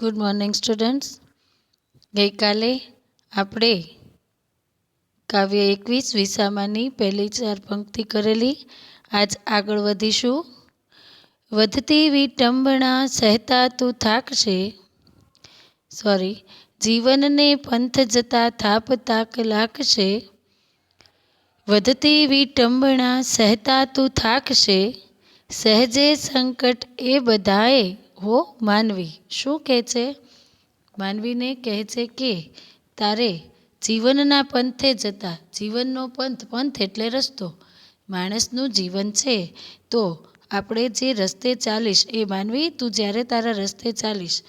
Good morning students ગઈકાલે આપણે કાવ્ય એકવીસ વિસામાની પહેલી ચાર પંક્તિ કરેલી. આજ આગળ વધીશું. વધતી વિટંબણા સહેતા તું થાકશે. સોરી જીવનને પંથ જતા થાપ તાક લાગશે. વધતી વિટંબણા સહેતા તું થાકશે. સહેજે સંકટ એ બધાએ હો, માનવી, શું કહે છે? માનવીને કહે છે કે, તારે જીવનના પંથે જતા, જીવનનો પંથ પંથ એટલે રસ્તો, માણસનું જીવન છે. તો આપણે જે રસ્તે ચાલીશ, એ માનવી, તું જ્યારે તારા રસ્તે ચાલીશ,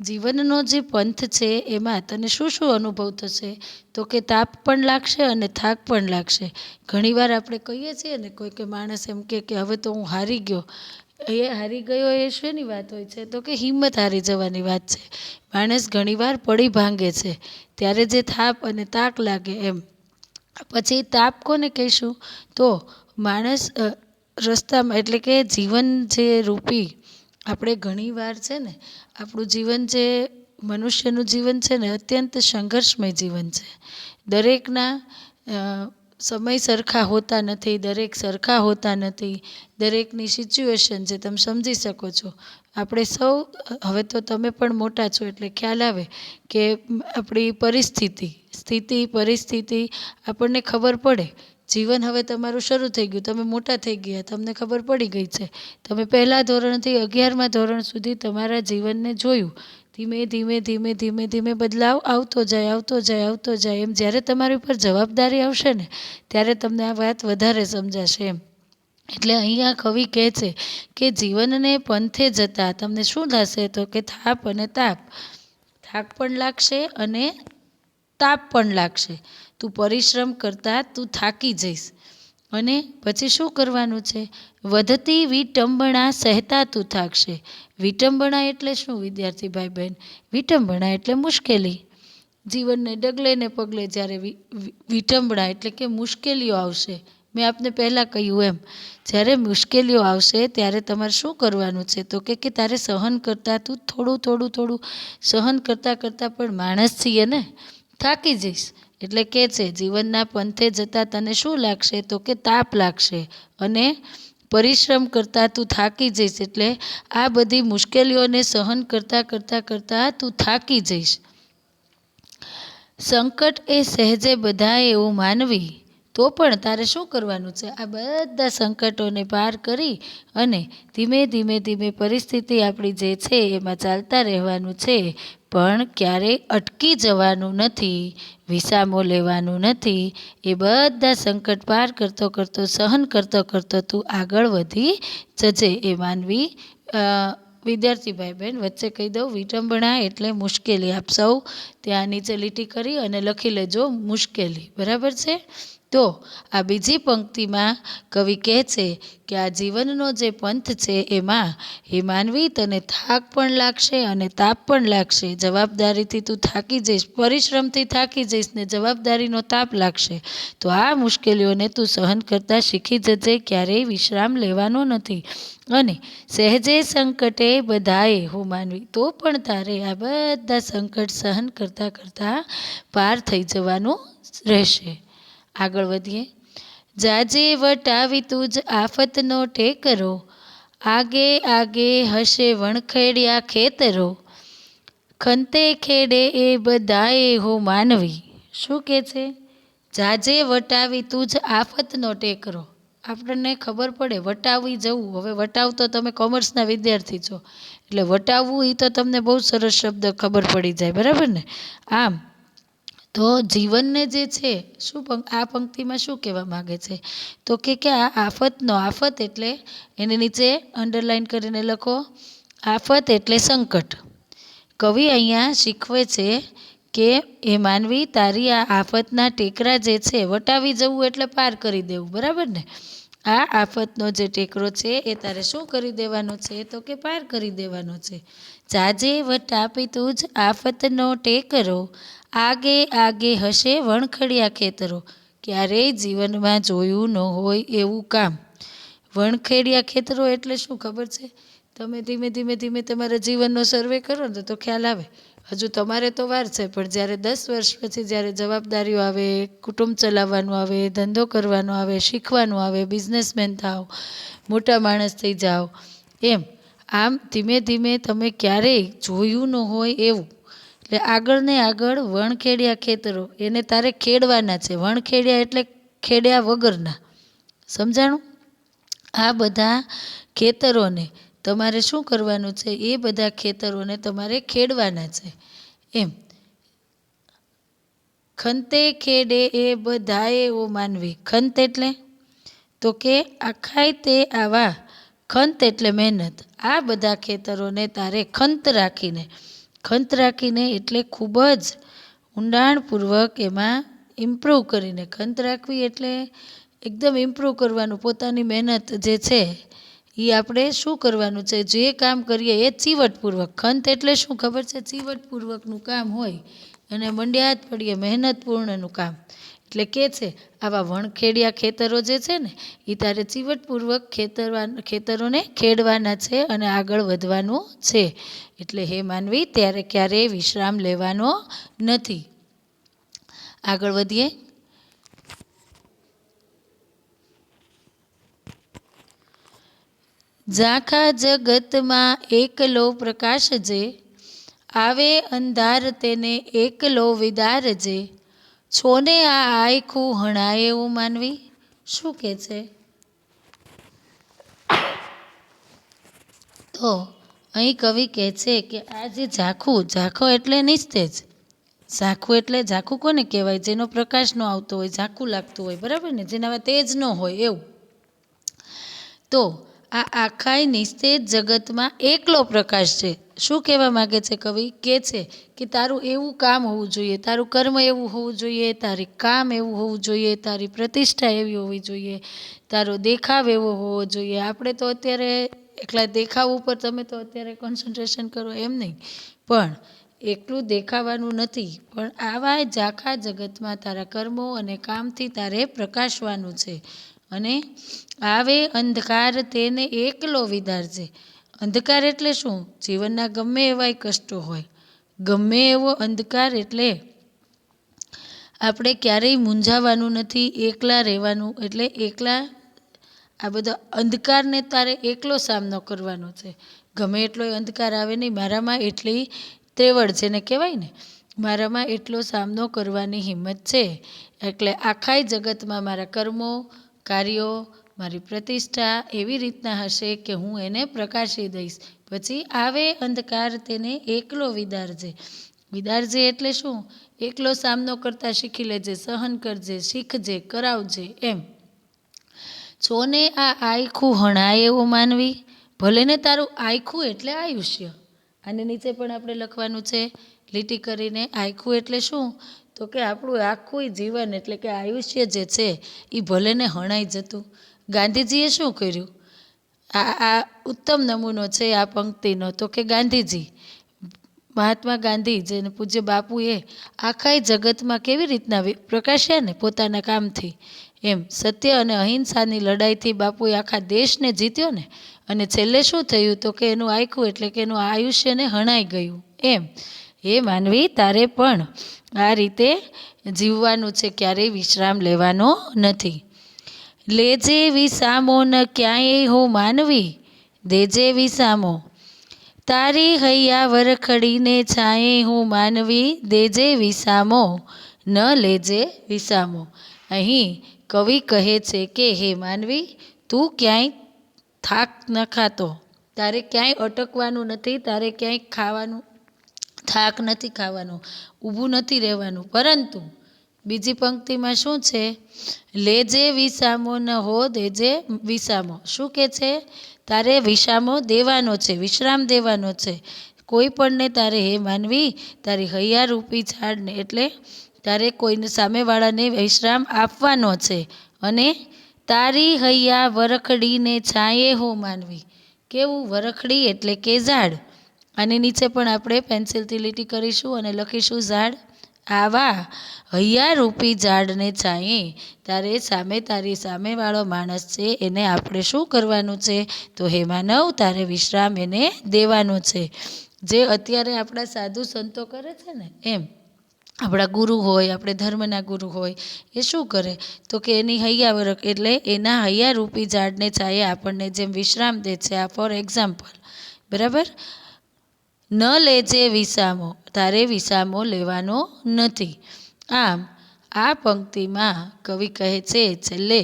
જીવનનો જે પંથ છે એમાં તને શું શું અનુભવ થશે? તો કે તાપ પણ લાગશે અને થાક પણ લાગશે. ઘણીવાર આપણે કહીએ છીએ ને, કોઈ કે માણસ એમ કે, હવે તો હું હારી ગયો. એ હારી ગયો એ શેની વાત હોય છે? તો કે હિંમત હારી જવાની વાત છે. માણસ ઘણીવાર પડી ભાંગે છે. ત્યારે જે થાપ અને તાક લાગે એમ. પછી તાપ કોને કહીશું? તો માણસ રસ્તામાં, એટલે કે જીવન જે રૂપી આપણે ઘણીવાર છે ને, આપણું જીવન જે મનુષ્યનું જીવન છે ને, અત્યંત સંઘર્ષમય જીવન છે. દરેકના સમય સરખા હોતા નથી, દરેક સરખા હોતા નથી, દરેકની સિચ્યુએશન છે તમે સમજી શકો છો. આપણે સૌ, હવે તો તમે પણ મોટા છો એટલે ખ્યાલ આવે કે આપણી પરિસ્થિતિ, સ્થિતિ, પરિસ્થિતિ આપણને ખબર પડે. જીવન હવે તમારું શરૂ થઈ ગયું, તમે મોટા થઈ ગયા, તમને ખબર પડી ગઈ છે. તમે પહેલાં ધોરણથી અગિયારમા ધોરણ સુધી તમારા જીવનને જોયું. ધીમે ધીમે ધીમે ધીમે ધીમે બદલાવ આવતો જાય આવતો જાય આવતો જાય. એમ જ્યારે તમારી ઉપર જવાબદારી આવશે ને, ત્યારે તમને આ વાત વધારે સમજાશે એમ. એટલે અહીંયા કવિ કહે છે કે જીવનને પંથે જતા તમને શું થશે તો કે થાપ અને તાપ. થાક પણ લાગશે અને તાપ પણ લાગશે. તું પરિશ્રમ કરતા તું થાકી જઈશ. અને પછી શું કરવાનું છે? વધતી વિટંબણા સહેતા તું થાકશે. વિટંબણા એટલે શું, વિદ્યાર્થી ભાઈ બહેન વિટંબણા એટલે મુશ્કેલી. જીવનને ડગલે ને પગલે જ્યારે વિટંબણા એટલે કે મુશ્કેલીઓ આવશે. મેં આપને પહેલાં કહ્યું એમ, જ્યારે મુશ્કેલીઓ આવશે ત્યારે તમારે શું કરવાનું છે? તો કે તારે સહન કરતાં તું થોડું થોડું થોડું. સહન કરતાં કરતાં પણ માણસ છીએ ને? થાકી જઈશ. એટલે કે છે, જીવનના પંથે જતાં તને શું લાગશે? તો કે તાપ લાગશે અને પરિશ્રમ કરતાં તું થાકી જઈશ એટલે આ બધી મુશ્કેલીઓને સહન કરતાં કરતાં કરતાં તું થાકી જઈશ. સંકટ એ સહેજે બધાએ એવું માનવી, તો પણ તારે શું કરવાનું છે? આ બધા સંકટોને પાર કરી અને ધીમે ધીમે ધીમે પરિસ્થિતિ આપણી જે છે, એમાં ચાલતા રહેવાનું છે, પણ ક્યારેય અટકી જવાનું નથી. વિસામો લેવાનું નથી. એ બધા સંકટ પાર કરતો કરતો, સહન કરતો કરતો તું આગળ વધી જજે એ માનવી. વિદ્યાર્થી ભાઈ બહેન વચ્ચે કહી દઉં, વિટંબણા એટલે મુશ્કેલી. આપ સૌ ત્યાં નીચે લીટી કરી અને લખી લેજો મુશ્કેલી. બરાબર છે? તો આ બીજી પંક્તિમાં કવિ કહે છે કે આ જીવનનો જે પંથ છે એમાં એ માનવી તને થાક પણ લાગશે અને તાપ પણ લાગશે. જવાબદારીથી તું થાકી જઈશ, પરિશ્રમથી થાકી જઈશ ને જવાબદારીનો તાપ લાગશે. તો આ મુશ્કેલીઓને તું સહન કરતાં શીખી જજે, ક્યારેય વિશ્રામ લેવાનો નથી. અને સહેજે સંકટે બધાએ, હું માનવી, તો પણ તારે આ બધા સંકટ સહન કરતાં કરતાં પાર થઈ જવાનું રહેશે. આગળ વધીએ. જાજે વટાવી તું જ આફતનો ટેકરો, આગે આગે હશે વણખેડ્યા ખેતરો. ખંતે ખેડે એ બધાએ હો માનવી. શું કે છે? જાજે વટાવી તું જ આફતનો ટેકરો. આપણને ખબર પડે, વટાવી જવું. હવે વટાવ તો તમે કોમર્સના વિદ્યાર્થી છો. એટલે વટાવવું એ તો તમને બહુ સરસ શબ્દ ખબર પડી જાય. બરાબર ને? આમ તો જીવનને જે છે, શું આ પંક્તિમાં શું કહેવા માગે છે? તો કે કે આ આફતનો આફત એટલે એને નીચે અંડરલાઇન કરીને લખો, આફત એટલે સંકટ. કવિ અહીંયા શીખવે છે કે, એ માનવી તારી આ આફતના ટેકરા જે છે, વટાવી જવું એટલે પાર કરી દેવું. બરાબર ને? આ આફતનો જે ટેકરો છે એ તારે શું કરી દેવાનો છે? તો કે પાર કરી દેવાનો છે. જાજે વટ આપી તું જ આફતનો ટેકરો, આગે આગે હશે વણખડિયા ખેતરો. ક્યારેય જીવનમાં જોયું ન હોય એવું કામ. વણખેડિયા ખેતરો એટલે શું ખબર છે? તમે ધીમે ધીમે ધીમે તમારા જીવનનો સર્વે કરો ને તો ખ્યાલ આવે. હજુ તમારે તો વાર છે, પણ જ્યારે દસ વર્ષ પછી જ્યારે જવાબદારીઓ આવે, કુટુંબ ચલાવવાનું આવે, ધંધો કરવાનો આવે, શીખવાનું આવે બિઝનેસમેન થાવ, મોટા માણસ થઈ જાઓ એમ, આમ ધીમે ધીમે તમે ક્યારેય જોયું ન હોય એવું. એટલે આગળ ને આગળ વણખેડિયા ખેતરો, એને તારે ખેડવાના છે, વણખેડિયા એટલે ખેડ્યા વગરના. સમજાણું? આ બધા ખેતરોને તમારે શું કરવાનું છે? એ બધા ખેતરોને તમારે ખેડવાના છે. એમ. ખંતે ખેડે એ બધાએ ઓ માનવી. ખંત એટલે? તો કે આખાય તે આવા. ખંત એટલે મહેનત. આ બધા ખેતરોને તારે ખંત રાખીને. ખંત રાખીને એટલે ખૂબ જ ઊંડાણપૂર્વક એમાં ઇમ્પ્રૂવ કરીને. ખંત રાખવી એટલે એકદમ ઇમ્પ્રૂવ કરવાનું. પોતાની મહેનત જે છે એ આપણે શું કરવાનું છે? જે કામ કરીએ એ ચીવટપૂર્વક. ખંત એટલે શું? ખબર છે? ચીવટપૂર્વકનું કામ હોય અને મંડ્યા જ પડીએ મહેનતપૂર્ણનું કામ. એટલે કે છે, આવા વણખેડિયા ખેતરો જે છે ને એ તારે ચીવટપૂર્વક ખેતરવા, ખેતરોને ખેડવાના છે અને આગળ વધવાનું છે. એટલે હે માનવી, ત્યારે ક્યારેય વિશ્રામ લેવાનો નથી. આગળ વધીએ. ઝાંખા જગતમાં એકલો પ્રકાશ જે આવે અંધાર તેને એકલો વિદારજે. છોને આ આયખું હણાય એવું માનવી? શું કે છે? તો અહીં કવિ કહે છે કે આ જે ઝાંખું, ઝાંખો એટલે નિસ્તેજ. ઝાંખું એટલે ઝાંખું કોને કહેવાય? જેનો પ્રકાશ ન આવતો હોય, ઝાંખું લાગતું હોય, બરાબર ને? જેનામાં તેજ ન હોય, એવું. તો આ આખાય નિસ્તેજ જગતમાં એકલો પ્રકાશ છે. શું કહેવા માગે છે કવિ? કે છે કે તારું એવું કામ હોવું જોઈએ, તારું કર્મ એવું હોવું જોઈએ, તારી કામ એવું હોવું જોઈએ, તારી પ્રતિષ્ઠા એવી હોવી જોઈએ, તારો દેખાવ એવો હોવો જોઈએ. આપણે તો અત્યારે એકલા દેખાવ ઉપર તમે તો અત્યારે કોન્સન્ટ્રેશન કરો એમ નહીં. પણ એકલું દેખાવાનું નથી. પણ આવા ઝાખા જગતમાં તારા કર્મો અને કામથી તારે પ્રકાશવાનું છે. અને આવે અંધકાર તેને એકલો વિદારજે. અંધકાર એટલે શું? જીવનના ગમે એવાય કષ્ટો હોય. ગમે એવો અંધકાર એટલે આપણે ક્યારેય મૂંઝાવાનું નથી, એકલા રહેવાનું એટલે એકલા, આ બધા અંધકારને તારે એકલો સામનો કરવાનો છે. ગમે એટલો અંધકાર આવે નહીં, મારામાં એટલી ત્રેવડ જેને કહેવાય ને? મારામાં એટલો સામનો કરવાની હિંમત છે. એટલે આખાય જગતમાં મારા કર્મો કાર્યો, મારી પ્રતિષ્ઠા એવી રીતના હશે કે હું એને પ્રકાશી દઈશ. પછી આવે અંધકાર તેને એકલો વિદારજે. વિદારજે એટલે શું? એકલો સામનો કરતા શીખી લેજે, સહન કરજે, શીખજે, કરાવજે, એમ. છોને આ આયખું હણાય એવું માનવી? ભલે ને તારું આયખું એટલે આયુષ્ય. આને નીચે પણ આપણે લખવાનું છે, લીટી કરીને આયખું એટલે શું? તો કે આપણું આખું જીવન એટલે કે આયુષ્ય જે છે એ ભલેને હણાઈ જતું. ગાંધીજીએ શું કર્યું? આ આ ઉત્તમ નમૂનો છે, આ પંક્તિનો. તો કે ગાંધીજી, મહાત્મા ગાંધી જેને પૂજ્ય બાપુએ આખા જગતમાં કેવી રીતના પ્રકાશ્યા ને પોતાના કામથી? એમ, સત્ય અને અહિંસાની લડાઈથી બાપુએ આખા દેશને જીત્યો ને? અને છેલ્લે શું થયું? તો કે એનું આયખું એટલે કે એનું આયુષ્યને હણાઈ ગયું. એમ એ માનવી, તારે પણ આ રીતે જીવવાનું છે, ક્યારેય વિશ્રામ લેવાનો નથી. લેજે વિસામો ન ક્યાંય હો માનવી દેજે વિસામો. તારી હૈયા વરખડીને છાંએ હું માનવી દેજે વિસામો, ન લેજે વિસામો. અહીં કવિ કહે છે કે, હે માનવી, તું ક્યાંય થાક ન ખાતો. તારે ક્યાંય અટકવાનું નથી, તારે ક્યાંય ખાવાનું થાક નથી ખાવાનો, ઊભું નથી રહેવાનું. પરંતુ બીજી પંક્તિમાં શું છે? લેજે વિસામો ન હો દેજે વિસામો શું કે છે? તારે વિસામો દેવાનો છે, વિશ્રામ દેવાનો છે. કોઈ પણને તારે હે માનવી, તારી હૈયા રૂપી ઝાડને એટલે તારે કોઈને સામેવાળાને વિશ્રામ આપવાનો છે. અને તારી હૈયા વરખડીને છાંયે હો માનવી. કેવું? વરખડી એટલે કે ઝાડ. આની નીચે પણ આપણે પેન્સિલથી લીટી કરીશું અને લખીશું ઝાડ. આવા હૈયારૂપી ઝાડને છાંયે તારે સામે તારી સામેવાળો માણસ છે, એને આપણે શું કરવાનું છે? તો હે માનવ, તારે વિશ્રામ એને દેવાનો છે. જે અત્યારે આપણા સાધુ સંતો કરે છે ને, એમ. આપણા ગુરુ હોય, આપણે ધર્મના ગુરુ હોય, એ શું કરે? તો કે એની હૈયાવરક એટલે એના હૈયારૂપી ઝાડને છાંયે આપણને જેમ વિશ્રામ દે છે આ, ફોર એક્ઝામ્પલ. બરાબર? ન લેજે વિસામો, તારે વિસામો લેવાનો નથી. આમ, આ પંક્તિમાં કવિ કહે છે, છેલ્લે,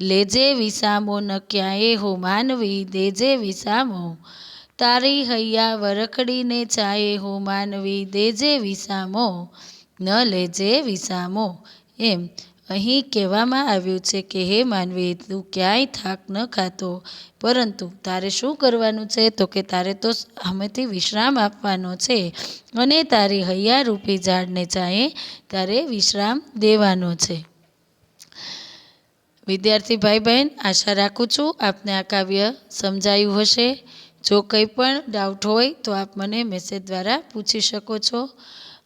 લેજે વિસામો ન ક્યાંય હો માનવી, દેજે વિસામો. તારી હૈયા વરખડીને છાયે હો માનવી, દેજે વિસામો. ન લેજે વિસામો. એમ અહીં કહેવામાં આવ્યું છે કે, હે માનવી તું ક્યાંય થાક ન ખાતો, પરંતુ તારે શું કરવાનું છે? તો કે તારે તો સામેથી વિશ્રામ આપવાનો છે અને તારી હૈયારૂપી ઝાડને ચાહે તારે વિશ્રામ દેવાનો છે. વિદ્યાર્થી ભાઈ બહેન આશા રાખું છું આપને આ કાવ્ય સમજાયું હશે. જો કંઈ પણ ડાઉટ હોય તો આપ મને મેસેજ દ્વારા પૂછી શકો છો.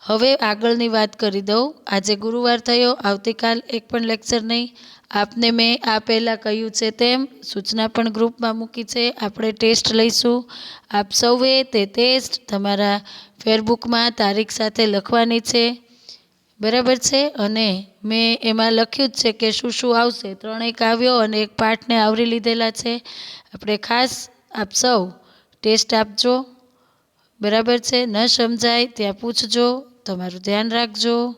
હવે આગળની વાત કરી દઉં. આજે ગુરુવાર થયો, આવતીકાલ એક પણ લેક્ચર નહીં. આપને મેં આ પહેલાં કહ્યું છે તેમ, સૂચના પણ ગ્રુપમાં મૂકી છે. આપણે ટેસ્ટ લઈશું. આપ સૌએ તે ટેસ્ટ તમારા ફેરબુકમાં તારીખ સાથે લખવાની છે. બરાબર છે? અને મેં એમાં લખ્યું જ છે કે શું શું આવશે. ત્રણેય કાવ્યો અને એક પાઠને આવરી લીધેલા છે. આપણે ખાસ આપ સૌ ટેસ્ટ આપજો. બરાબર છે? ન સમજાય ત્યાં પૂછજો. તમારું ધ્યાન રાખજો.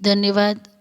ધન્યવાદ.